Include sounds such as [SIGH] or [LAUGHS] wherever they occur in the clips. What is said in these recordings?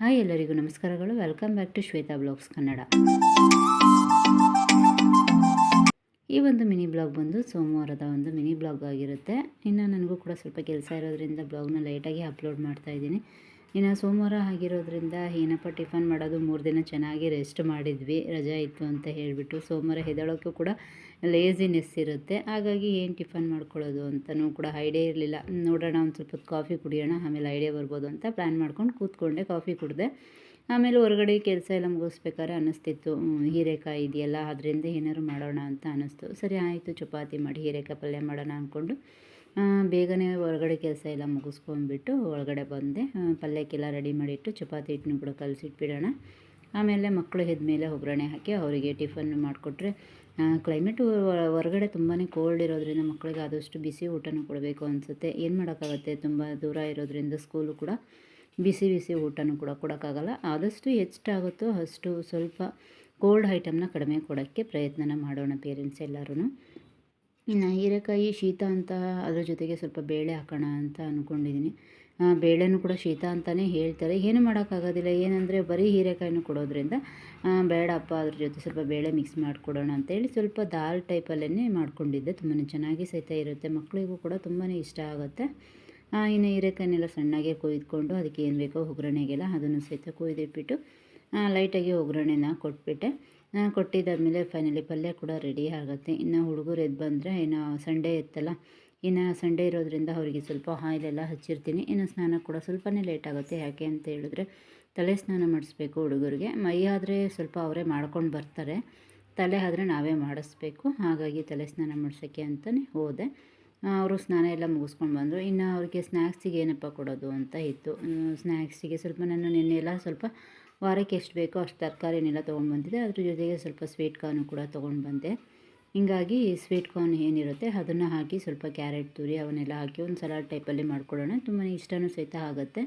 Hi ಎಲ್ಲರಿಗೂ ನಮಸ್ಕಾರಗಳು. Welcome back to Shweta blogs Kannada. ಈ ಒಂದು ಮಿನಿ ಬ್ಲಾಗ್ ಬಂದು ಸೋಮವಾರದ ಒಂದು ಮಿನಿ ಬ್ಲಾಗ್ ಆಗಿರುತ್ತೆ. ಇನ್ನು ನನಗೂ ಕೂಡ ಸ್ವಲ್ಪ ಕೆಲಸ ಇರೋದ್ರಿಂದ ಬ್ಲಾಗ್ನ ಲೈಟಾಗಿ ಅಪ್ಲೋಡ್ ಮಾಡ್ತಾ ಇದ್ದೀನಿ. ಇನ್ನು ಸೋಮವಾರ ಆಗಿರೋದ್ರಿಂದ ಏನಪ್ಪ ಟಿಫನ್ ಮಾಡೋದು? ಮೂರು ದಿನ ಚೆನ್ನಾಗಿ ರೆಸ್ಟ್ ಮಾಡಿದ್ವಿ, ರಜಾ ಇತ್ತು ಅಂತ ಹೇಳಿಬಿಟ್ಟು ಸೋಮವಾರ ಹೆದಳೋಕ್ಕೂ ಕೂಡ ಲೇಸಿನೆಸ್ ಇರುತ್ತೆ. ಹಾಗಾಗಿ ಏನು ಟಿಫನ್ ಮಾಡ್ಕೊಳ್ಳೋದು ಅಂತಲೂ ಕೂಡ ಐಡಿಯಾ ಇರಲಿಲ್ಲ. ನೋಡೋಣ, ಒಂದು ಸ್ವಲ್ಪ ಕಾಫಿ ಕುಡಿಯೋಣ, ಆಮೇಲೆ ಐಡಿಯಾ ಬರ್ಬೋದು ಅಂತ ಪ್ಲ್ಯಾನ್ ಮಾಡ್ಕೊಂಡು ಕೂತ್ಕೊಂಡೆ ಕಾಫಿ ಕುಡಿದೆ. ಆಮೇಲೆ ಹೊರಗಡೆ ಕೆಲಸ ಎಲ್ಲ ಮುಗಿಸ್ಬೇಕಾದ್ರೆ ಅನ್ನಿಸ್ತಿತ್ತು ಹೀರೆಕಾಯಿ ಇದೆಯಲ್ಲ, ಅದರಿಂದ ಏನಾದ್ರು ಮಾಡೋಣ ಅಂತ ಅನ್ನಿಸ್ತು. ಸರಿ, ಆಯಿತು, ಚಪಾತಿ ಮಾಡಿ, ಹೀರೆಕಾಯಿ ಪಲ್ಯ ಮಾಡೋಣ ಅಂದ್ಕೊಂಡು ಬೇಗನೆ ಹೊರಗಡೆ ಕೆಲಸ ಎಲ್ಲ ಮುಗಿಸ್ಕೊಂಡ್ಬಿಟ್ಟು ಒಳಗಡೆ ಬಂದೆ. ಪಲ್ಯಕ್ಕೆಲ್ಲ ರೆಡಿ ಮಾಡಿಟ್ಟು ಚಪಾತಿ ಹಿಟ್ಟನ್ನು ಕೂಡ ಕಲಸಿಟ್ಬಿಡೋಣ. ಆಮೇಲೆ ಮಕ್ಕಳು ಮೇಲೆ ಒಗ್ಗರಣೆ ಹಾಕಿ ಅವರಿಗೆ ಟಿಫನ್ ಮಾಡಿಕೊಟ್ರೆ ಕ್ಲೈಮೇಟು ಹೊರಗಡೆ ತುಂಬಾ ಕೋಲ್ಡ್ ಇರೋದ್ರಿಂದ ಮಕ್ಕಳಿಗೆ ಆದಷ್ಟು ಬಿಸಿ ಊಟನೂ ಕೊಡಬೇಕು ಅನಿಸುತ್ತೆ. ಏನು ಮಾಡೋಕ್ಕಾಗತ್ತೆ? ತುಂಬ ದೂರ ಇರೋದ್ರಿಂದ ಸ್ಕೂಲು ಕೂಡ ಬಿಸಿ ಬಿಸಿ ಊಟನೂ ಕೂಡ ಕೊಡೋಕ್ಕಾಗಲ್ಲ. ಆದಷ್ಟು ಎಷ್ಟಾಗುತ್ತೋ ಅಷ್ಟು ಸ್ವಲ್ಪ ಕೋಲ್ಡ್ ಐಟಮ್ನ ಕಡಿಮೆ ಕೊಡೋಕ್ಕೆ ಪ್ರಯತ್ನನ ಮಾಡೋಣ ಪೇರೆಂಟ್ಸ್ ಎಲ್ಲರೂ ಇನ್ನು ಹೀರೆಕಾಯಿ ಶೀತ ಅಂತ ಅದ್ರ ಜೊತೆಗೆ ಸ್ವಲ್ಪ ಬೇಳೆ ಹಾಕೋಣ ಅಂತ ಅಂದ್ಕೊಂಡಿದ್ದೀನಿ ಬೇಳೆನೂ ಕೂಡ ಶೀತ ಅಂತಲೇ ಹೇಳ್ತಾರೆ. ಏನು ಮಾಡೋಕ್ಕಾಗೋದಿಲ್ಲ. ಏನಂದರೆ ಬರೀ ಹೀರೆಕಾಯಿನೂ ಕೊಡೋದ್ರಿಂದ ಬೇಡಪ್ಪ, ಅದ್ರ ಜೊತೆ ಸ್ವಲ್ಪ ಬೇಳೆ ಮಿಕ್ಸ್ ಮಾಡಿಕೊಡೋಣ ಅಂತೇಳಿ ಸ್ವಲ್ಪ ದಾಲ್ ಟೈಪಲ್ಲೇ ಮಾಡ್ಕೊಂಡಿದ್ದೆ. ತುಂಬಾ ಚೆನ್ನಾಗಿ ಸಹಿತ ಇರುತ್ತೆ. ಮಕ್ಕಳಿಗೂ ಕೂಡ ತುಂಬಾ ಇಷ್ಟ ಆಗುತ್ತೆ. ಇನ್ನು ಹೀರೆಕಾಯಿನೆಲ್ಲ ಸಣ್ಣಗೆ ಕೊಯ್ದುಕೊಂಡು ಅದಕ್ಕೆ ಏನು ಬೇಕೋ ಒಗ್ಗರಣೆಗೆಲ್ಲ ಅದನ್ನು ಸಹಿತ ಕೊಯ್ದಿಟ್ಬಿಟ್ಟು ಲೈಟಾಗಿ ಒಗ್ಗರಣೆನ ಕೊಟ್ಬಿಟ್ಟೆ. ಆ, ಕೊಟ್ಟಿದ್ದಾದಮೇಲೆ ಫೈನಲಿ ಪಲ್ಯ ಕೂಡ ರೆಡಿ ಆಗುತ್ತೆ. ಇನ್ನು ಹುಡುಗರು ಎದ್ದು ಬಂದರೆ ಇನ್ನು ಸಂಡೇ ಇತ್ತಲ್ಲ ಇನ್ನು ಸಂಡೇ ಇರೋದ್ರಿಂದ ಅವರಿಗೆ ಸ್ವಲ್ಪ ಆಯಿಲೆಲ್ಲ ಹಚ್ಚಿರ್ತೀನಿ. ಇನ್ನು ಸ್ನಾನ ಕೂಡ ಸ್ವಲ್ಪನೇ ಲೇಟ್ ಆಗುತ್ತೆ. ಯಾಕೆ ಅಂತ ಹೇಳಿದ್ರೆ ತಲೆ ಸ್ನಾನ ಮಾಡಿಸ್ಬೇಕು ಹುಡುಗರಿಗೆ. ಮೈ ಆದರೆ ಸ್ವಲ್ಪ ಅವರೇ ಮಾಡ್ಕೊಂಡು ಬರ್ತಾರೆ. ತಲೆ ಆದರೆ ನಾವೇ ಮಾಡಿಸ್ಬೇಕು. ಹಾಗಾಗಿ ತಲೆ ಸ್ನಾನ ಮಾಡಿಸೋಕ್ಕೆ ಅಂತಲೇ ಹೋದೆ. ಅವರು ಸ್ನಾನ ಎಲ್ಲ ಮುಗಿಸ್ಕೊಂಡು ಬಂದರು. ಇನ್ನು ಅವ್ರಿಗೆ ಸ್ನ್ಯಾಕ್ಸಿಗೆ ಏನಪ್ಪ ಕೊಡೋದು ಅಂತ ಇತ್ತು. ಸ್ನ್ಯಾಕ್ಸಿಗೆ ಸ್ವಲ್ಪ ನಾನು ನಿನ್ನೆಲ್ಲ ಸ್ವಲ್ಪ ವಾರಕ್ಕೆ ಎಷ್ಟು ಬೇಕೋ ಅಷ್ಟು ತರಕಾರಿನೆಲ್ಲ ತೊಗೊಂಡು ಬಂದಿದ್ದೆ ಅದ್ರ ಜೊತೆಗೆ ಸ್ವಲ್ಪ ಸ್ವೀಟ್ ಕಾರ್ನು ಕೂಡ ತೊಗೊಂಡು ಬಂದೆ. ಹೀಗಾಗಿ ಸ್ವೀಟ್ ಕಾರ್ನ್ ಏನಿರುತ್ತೆ ಅದನ್ನು ಹಾಕಿ ಸ್ವಲ್ಪ ಕ್ಯಾರೆಟ್ ತುರಿ ಅವನ್ನೆಲ್ಲ ಹಾಕಿ ಒಂದು ಸಲಾಡ್ ಟೈಪಲ್ಲಿ ಮಾಡ್ಕೊಳ್ಳೋಣ. ತುಂಬಾ ಇಷ್ಟನೂ ಸಹಿತ ಆಗುತ್ತೆ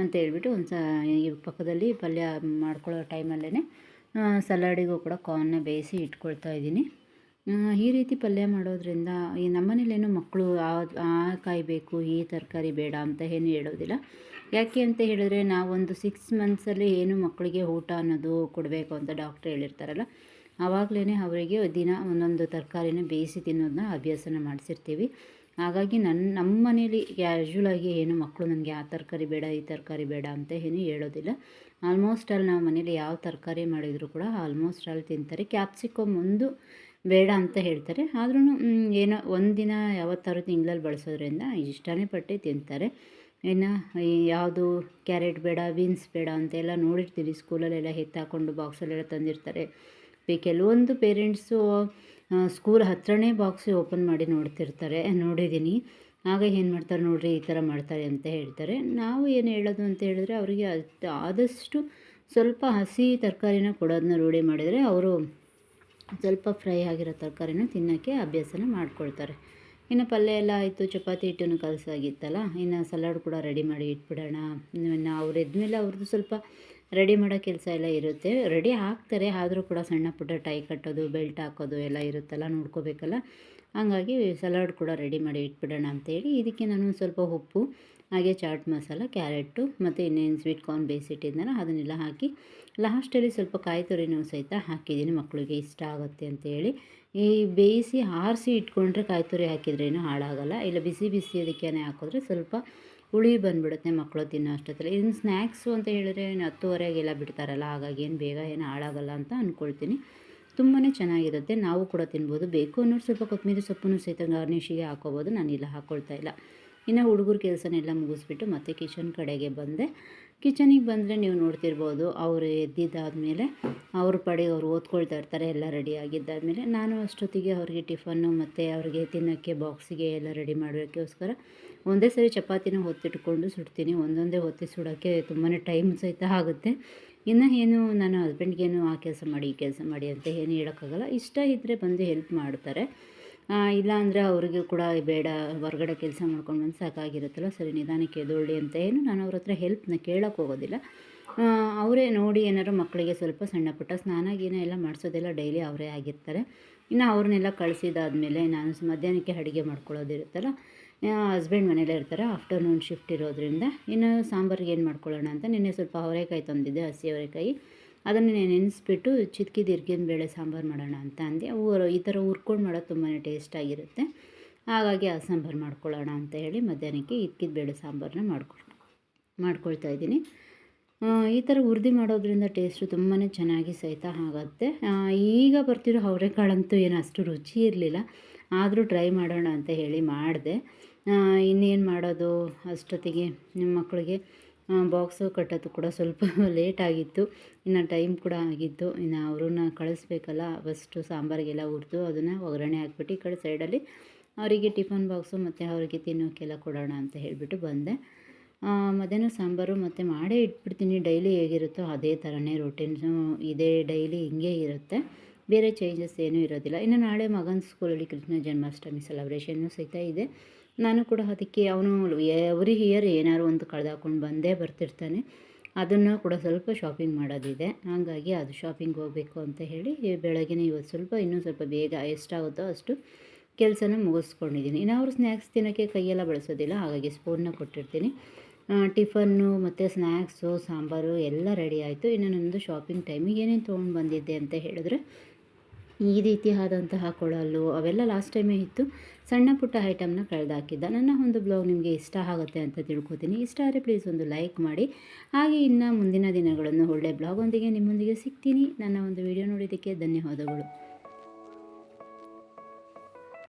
ಅಂತ ಹೇಳ್ಬಿಟ್ಟು ಒಂದು ಸ ಈ ಪಕ್ಕದಲ್ಲಿ ಪಲ್ಯ ಮಾಡ್ಕೊಳ್ಳೋ ಟೈಮಲ್ಲೇ ಸಲಾಡಿಗೂ ಕೂಡ ಕಾರ್ನ್ನ ಬೇಯಿಸಿ ಇಟ್ಕೊಳ್ತಾ ಇದ್ದೀನಿ. ಈ ರೀತಿ ಪಲ್ಯ ಮಾಡೋದ್ರಿಂದ ಈ ನಮ್ಮನೇಲೇನು ಮಕ್ಕಳು ಆ ಆ ಕಾಯಿ ಬೇಕು, ಈ ತರಕಾರಿ ಬೇಡ ಅಂತ ಏನು ಹೇಳೋದಿಲ್ಲ. ಯಾಕೆ ಅಂತ ಹೇಳಿದ್ರೆ ನಾವೊಂದು ಸಿಕ್ಸ್ ಮಂತ್ಸಲ್ಲಿ ಏನು ಮಕ್ಕಳಿಗೆ ಊಟ ಅನ್ನೋದು ಕೊಡಬೇಕು ಅಂತ ಡಾಕ್ಟ್ರ್ ಹೇಳಿರ್ತಾರಲ್ಲ ಆವಾಗಲೇ ಅವರಿಗೆ ದಿನ ಒಂದೊಂದು ತರಕಾರಿನ ಬೇಯಿಸಿ ತಿನ್ನೋದನ್ನ ಅಭ್ಯಾಸನ ಮಾಡಿಸಿರ್ತೀವಿ. ಹಾಗಾಗಿ ನನ್ನ ನಮ್ಮ ಮನೇಲಿ ಕ್ಯಾಶುಲಾಗಿ ಏನು ಮಕ್ಕಳು ನನಗೆ ಆ ತರಕಾರಿ ಬೇಡ, ಈ ತರಕಾರಿ ಬೇಡ ಅಂತ ಏನು ಹೇಳೋದಿಲ್ಲ. ಆಲ್ಮೋಸ್ಟ್ ಆಲ್ ನಾವು ಮನೇಲಿ ಯಾವ ತರಕಾರಿ ಮಾಡಿದರೂ ಕೂಡ ಆಲ್ಮೋಸ್ಟ್ ಅಲ್ಲಿ ತಿಂತಾರೆ. ಕ್ಯಾಪ್ಸಿಕಮ್ ಒಂದು ಬೇಡ ಅಂತ ಹೇಳ್ತಾರೆ. ಆದ್ರೂ ಏನೋ ಒಂದಿನ ಯಾವತ್ತಾರು ತಿಂಗಳಲ್ಲಿ ಬಳಸೋದ್ರಿಂದ ಇಷ್ಟನೇ ಪಟ್ಟು ತಿಂತಾರೆ. ಇನ್ನು ಯಾವುದು ಕ್ಯಾರೆಟ್ ಬೇಡ, ಬೀನ್ಸ್ ಬೇಡ ಅಂತೆಲ್ಲ ನೋಡಿರ್ತೀವಿ. ಸ್ಕೂಲಲ್ಲೆಲ್ಲ ಎತ್ತಾಕೊಂಡು ಬಾಕ್ಸಲ್ಲೆಲ್ಲ ತಂದಿರ್ತಾರೆ. ಕೆಲವೊಂದು ಪೇರೆಂಟ್ಸು ಸ್ಕೂಲ್ ಹತ್ರನೇ ಬಾಕ್ಸ್ ಓಪನ್ ಮಾಡಿ ನೋಡ್ತಿರ್ತಾರೆ. ನೋಡಿದ್ದೀನಿ. ಆಗ ಏನು ಮಾಡ್ತಾರೆ ನೋಡಿರಿ, ಈ ಥರ ಮಾಡ್ತಾರೆ ಅಂತ ಹೇಳ್ತಾರೆ. ನಾವು ಏನು ಹೇಳೋದು ಅಂತ ಹೇಳಿದ್ರೆ, ಅವರಿಗೆ ಆದಷ್ಟು ಸ್ವಲ್ಪ ಹಸಿ ತರಕಾರಿನ ಕೊಡೋದನ್ನ ರೂಢಿ ಮಾಡಿದರೆ ಅವರು ಸ್ವಲ್ಪ ಫ್ರೈ ಆಗಿರೋ ತರಕಾರಿನ ತಿನ್ನೋಕ್ಕೆ ಅಭ್ಯಾಸನ ಮಾಡ್ಕೊಳ್ತಾರೆ. ಇನ್ನು ಪಲ್ಯ ಎಲ್ಲ ಆಯಿತು, ಚಪಾತಿ ಹಿಟ್ಟನ್ನು ಕಲಸಾಗಿತ್ತಲ್ಲ, ಇನ್ನು ಸಲಾಡ್ ಕೂಡ ರೆಡಿ ಮಾಡಿ ಇಟ್ಬಿಡೋಣ. ಇನ್ನು ಅವ್ರು ಎದ್ಮೇಲೆ ಅವ್ರದ್ದು ಸ್ವಲ್ಪ ರೆಡಿ ಮಾಡೋ ಕೆಲಸ ಎಲ್ಲ ಇರುತ್ತೆ. ರೆಡಿ ಹಾಕ್ತಾರೆ ಆದರೂ ಕೂಡ ಸಣ್ಣ ಪುಟ್ಟ ಟೈ ಕಟ್ಟೋದು ಬೆಲ್ಟ್ ಹಾಕೋದು ಎಲ್ಲ ಇರುತ್ತಲ್ಲ, ನೋಡ್ಕೋಬೇಕಲ್ಲ. ಹಾಗಾಗಿ ಸಲಾಡ್ ಕೂಡ ರೆಡಿ ಮಾಡಿ ಇಟ್ಬಿಡೋಣ ಅಂತೇಳಿ, ಇದಕ್ಕೆ ನಾನು ಸ್ವಲ್ಪ ಉಪ್ಪು, ಹಾಗೆ ಚಾಟ್ ಮಸಾಲ ಕ್ಯಾರೆಟು ಮತ್ತು ಇನ್ನೇನು ಸ್ವೀಟ್ ಕಾರ್ನ್ ಬೇಯಿಸಿಟ್ಟಿದ್ದಾನೆ ಅದನ್ನೆಲ್ಲ ಹಾಕಿ ಲಾಸ್ಟಲ್ಲಿ ಸ್ವಲ್ಪ ಕಾಯಿ ತುರಿನೂ ಸಹಿತ ಹಾಕಿದ್ದೀನಿ ಮಕ್ಕಳಿಗೆ ಇಷ್ಟ ಆಗುತ್ತೆ ಅಂತೇಳಿ. ಈ ಬೇಯಿಸಿ ಆರಿಸಿ ಇಟ್ಕೊಂಡ್ರೆ ಕಾಯಿ ತುರಿ ಹಾಕಿದ್ರೇನು ಹಾಳಾಗಲ್ಲ. ಇಲ್ಲ ಬಿಸಿ ಬಿಸಿ ಅದಕ್ಕೆ ಹಾಕಿದ್ರೆ ಸ್ವಲ್ಪ ಹುಳಿ ಬಂದುಬಿಡುತ್ತೆ ಮಕ್ಕಳು ತಿನ್ನೋ ಅಷ್ಟೊತ್ತಲ್ಲಿ. ಇನ್ನು ಸ್ನ್ಯಾಕ್ಸು ಅಂತ ಹೇಳಿದ್ರೆ ಏನು ಹತ್ತುವರೆಗೆಲ್ಲ ಬಿಡ್ತಾರಲ್ಲ, ಹಾಗಾಗಿ ಏನು ಬೇಗ ಏನು ಹಾಳಾಗಲ್ಲ ಅಂತ ಅಂದ್ಕೊಳ್ತೀನಿ ತುಂಬಾ ಚೆನ್ನಾಗಿರುತ್ತೆ. ನಾವು ಕೂಡ ತಿನ್ಬೋದು. ಬೇಕು ಅನ್ನೋರು ಸ್ವಲ್ಪ ಕೊತ್ತಂಬರಿ ಸೊಪ್ಪನ್ನು ಸಹಿತ ಗಾರ್ನಿಷಿಗೆ ಹಾಕೋಬೋದು. ನಾನಿಲ್ಲ ಹಾಕ್ಕೊಳ್ತಾ ಇಲ್ಲ. ಇನ್ನು ಹುಡುಗರ ಕೆಲಸನೆಲ್ಲ ಮುಗಿಸ್ಬಿಟ್ಟು ಮತ್ತೆ ಕಿಚನ್ ಕಡೆಗೆ ಬಂದೆ. ಕಿಚನಿಗೆ ಬಂದರೆ ನೀವು ನೋಡ್ತಿರ್ಬೋದು, ಅವರು ಎದ್ದಿದ್ದಾದಮೇಲೆ ಅವ್ರ ಪಡೆಗೆ ಅವರು ಓದ್ಕೊಳ್ತಾ ಇರ್ತಾರೆ, ಎಲ್ಲ ರೆಡಿ ಆಗಿದ್ದಾದಮೇಲೆ. ನಾನು ಅಷ್ಟೊತ್ತಿಗೆ ಅವರಿಗೆ ಟಿಫನ್ನು ಮತ್ತು ಅವ್ರಿಗೆ ತಿನ್ನೋಕ್ಕೆ, ಬಾಕ್ಸಿಗೆ ಎಲ್ಲ ರೆಡಿ ಮಾಡೋಕ್ಕೋಸ್ಕರ ಒಂದೇ ಸರಿ ಚಪಾತಿನ ಹೊತ್ತಿಟ್ಕೊಂಡು ಸುಡ್ತೀನಿ. ಒಂದೊಂದೇ ಹೊತ್ತಿ ಸುಡೋಕ್ಕೆ ತುಂಬಾ ಟೈಮ್ ಸಹಿತ ಆಗುತ್ತೆ. ಇನ್ನು ಏನು, ನನ್ನ ಹಸ್ಬೆಂಡ್ಗೇನು ಆ ಕೆಲಸ ಮಾಡಿ, ಈ ಕೆಲಸ ಮಾಡಿ ಅಂತ ಏನು ಹೇಳೋಕ್ಕಾಗಲ್ಲ. ಇಷ್ಟ ಇದ್ದರೆ ಬಂದು ಹೆಲ್ಪ್ ಮಾಡ್ತಾರೆ. ಆ, ಇಲ್ಲ ಅಂದರೆ ಅವ್ರಿಗೆ ಕೂಡ ಬೇಡ ಹೊರಗಡೆ ಕೆಲಸ ಮಾಡ್ಕೊಂಡು ಬಂದು ಸಾಕಾಗಿರುತ್ತಲ್ಲ ಸರಿ ನಿಧಾನಕ್ಕೆ ಎದೊಳ್ಳಿ ಅಂತ ಏನು ನಾನು ಅವ್ರ ಹತ್ರ ಹೆಲ್ಪ್ನ ಕೇಳೋಕೆ ಹೋಗೋದಿಲ್ಲ. ಅವರೇ ನೋಡಿ ಏನಾದ್ರು ಮಕ್ಕಳಿಗೆ ಸ್ವಲ್ಪ ಸಣ್ಣ ಪುಟ್ಟ ಸ್ನಾನ ಗೀನ ಎಲ್ಲ ಮಾಡಿಸೋದೆಲ್ಲ ಡೈಲಿ ಅವರೇ ಆಗಿರ್ತಾರೆ. ಇನ್ನು ಅವ್ರನ್ನೆಲ್ಲ ಕಳಿಸಿದಾದ್ಮೇಲೆ ನಾನು ಮಧ್ಯಾಹ್ನಕ್ಕೆ ಅಡುಗೆ ಮಾಡ್ಕೊಳ್ಳೋದಿರುತ್ತಲ್ಲ ಹಸ್ಬೆಂಡ್ ಮನೇಲೇ ಇರ್ತಾರೆ ಆಫ್ಟರ್ನೂನ್ ಶಿಫ್ಟ್ ಇರೋದ್ರಿಂದ ಇನ್ನು ಸಾಂಬಾರಿಗೆ ಏನು ಮಾಡ್ಕೊಳ್ಳೋಣ ಅಂತ ನಿನ್ನೆ ಸ್ವಲ್ಪ ಅವರೆಕಾಯಿ ತಂದಿದ್ದೆ ಹಸಿ ಅವರೆಕಾಯಿ ಅದನ್ನು ನೆನೆಸ್ಬಿಟ್ಟು ಚಿತ್ಕಿದ ಇರ್ಗಿನ ಬೇಳೆ ಸಾಂಬಾರು ಮಾಡೋಣ ಅಂತ ಅಂದೆ. ಊರು ಈ ಥರ ಹುರ್ಕೊಂಡು ಮಾಡೋದು ತುಂಬಾ ಟೇಸ್ಟಾಗಿರುತ್ತೆ ಹಾಗಾಗಿ ಆ ಸಾಂಬಾರು ಮಾಡ್ಕೊಳ್ಳೋಣ ಅಂತ ಹೇಳಿ ಮಧ್ಯಾಹ್ನಕ್ಕೆ ಇದ್ಕಿದ ಬೇಳೆ ಸಾಂಬಾರನ್ನ ಮಾಡ್ಕೊಳ್, ಮಾಡ್ಕೊಳ್ತಾ ಇದ್ದೀನಿ. ಈ ಥರ ಹುರ್ದಿ ಮಾಡೋದ್ರಿಂದ ಟೇಸ್ಟು ತುಂಬಾ ಚೆನ್ನಾಗಿ ಸಹಿತ ಆಗುತ್ತೆ. ಈಗ ಬರ್ತಿರೋ ಅವರೆಕಾಳಂತೂ ಏನು ಅಷ್ಟು ರುಚಿ ಇರಲಿಲ್ಲ. ಆದರೂ ಟ್ರೈ ಮಾಡೋಣ ಅಂತ ಹೇಳಿ ಮಾಡಿದೆ. ಇನ್ನೇನು ಮಾಡೋದು? ಅಷ್ಟೊತ್ತಿಗೆ ನಿಮ್ಮ ಮಕ್ಕಳಿಗೆ ಬಾಕ್ಸು ಕಟ್ಟೋದು ಕೂಡ ಸ್ವಲ್ಪ [LAUGHS] ಲೇಟ್ ಆಗಿತ್ತು. ಇನ್ನು ಟೈಮ್ ಕೂಡ ಆಗಿತ್ತು. ಇನ್ನು ಅವ್ರನ್ನ ಕಳಿಸ್ಬೇಕಲ್ಲ ಫಸ್ಟು ಸಾಂಬಾರಿಗೆಲ್ಲ ಹುರಿದು ಅದನ್ನು ಒಗ್ಗರಣೆ ಹಾಕ್ಬಿಟ್ಟು ಈ ಕಡೆ ಸೈಡಲ್ಲಿ ಅವರಿಗೆ ಟಿಫನ್ ಬಾಕ್ಸು ಮತ್ತು ಅವರಿಗೆ ತಿನ್ನೋಕ್ಕೆಲ್ಲ ಕೊಡೋಣ ಅಂತ ಹೇಳಿಬಿಟ್ಟು ಬಂದೆ. ಮಧ್ಯಾಹ್ನ ಸಾಂಬಾರು ಮತ್ತು ಮಾಡೇ ಇಟ್ಬಿಡ್ತೀನಿ. ಡೈಲಿ ಹೇಗಿರುತ್ತೋ ಅದೇ ಥರನೇ ರೊಟೀನ್ಸು ಇದೇ ಡೈಲಿ ಹಿಂಗೆ ಇರುತ್ತೆ. ಬೇರೆ ಚೇಂಜಸ್ ಏನೂ ಇರೋದಿಲ್ಲ. ಇನ್ನು ನಾಳೆ ಮಗನ ಸ್ಕೂಲಲ್ಲಿ ಕೃಷ್ಣ ಜನ್ಮಾಷ್ಟಮಿ ಸೆಲೆಬ್ರೇಷನ್ನು ಸಹಿತ ಇದೆ. ನಾನು ಕೂಡ ಅದಕ್ಕೆ ಅವನು ಎವ್ರಿ ಇಯರ್ ಏನಾದ್ರು ಒಂದು ಕಳೆದಾಕೊಂಡು ಬಂದೇ ಬರ್ತಿರ್ತಾನೆ. ಅದನ್ನು ಕೂಡ ಸ್ವಲ್ಪ ಶಾಪಿಂಗ್ ಮಾಡೋದಿದೆ. ಹಾಗಾಗಿ ಅದು ಶಾಪಿಂಗ್ ಹೋಗಬೇಕು ಅಂತ ಹೇಳಿ ಬೆಳಗ್ಗೆ ಇವತ್ತು ಸ್ವಲ್ಪ ಇನ್ನೂ ಸ್ವಲ್ಪ ಬೇಗ ಎಷ್ಟಾಗುತ್ತೋ ಅಷ್ಟು ಕೆಲಸನ ಮುಗಿಸ್ಕೊಂಡಿದ್ದೀನಿ. ಇನ್ನು ಅವರು ಸ್ನ್ಯಾಕ್ಸ್ ತಿನ್ನೋಕ್ಕೆ ಕೈಯೆಲ್ಲ ಬಳಸೋದಿಲ್ಲ, ಹಾಗಾಗಿ ಸ್ಪೂನ್ನ ಕೊಟ್ಟಿರ್ತೀನಿ. ಟಿಫನ್ನು ಮತ್ತು ಸ್ನ್ಯಾಕ್ಸು, ಸಾಂಬಾರು ಎಲ್ಲ ರೆಡಿ ಆಯಿತು. ಇನ್ನು ನನ್ನದು ಶಾಪಿಂಗ್ ಟೈಮಿಗೆ ಏನೇನು ತೊಗೊಂಡು ಬಂದಿದ್ದೆ ಅಂತ ಹೇಳಿದ್ರೆ ಈ ರೀತಿ ಆದಂತಹ ಕೊಳಲು ಅವೆಲ್ಲ ಲಾಸ್ಟ್ ಟೈಮೇ ಇತ್ತು. ಸಣ್ಣ ಪುಟ್ಟ ಐಟಮ್ನ ಕಳೆದಾಕಿದ್ದ. ನನ್ನ ಒಂದು ಬ್ಲಾಗ್ ನಿಮಗೆ ಇಷ್ಟ ಆಗುತ್ತೆ ಅಂತ ತಿಳ್ಕೊತೀನಿ. ಇಷ್ಟ ಆದರೆ ಪ್ಲೀಸ್ ಒಂದು ಲೈಕ್ ಮಾಡಿ. ಹಾಗೆ ಇನ್ನು ಮುಂದಿನ ದಿನಗಳನ್ನು ಒಳ್ಳೆ ಬ್ಲಾಗೊಂದಿಗೆ ನಿಮ್ಮೊಂದಿಗೆ ಸಿಗ್ತೀನಿ. ನನ್ನ ಒಂದು ವಿಡಿಯೋ ನೋಡಿದ್ದಕ್ಕೆ ಧನ್ಯವಾದಗಳು.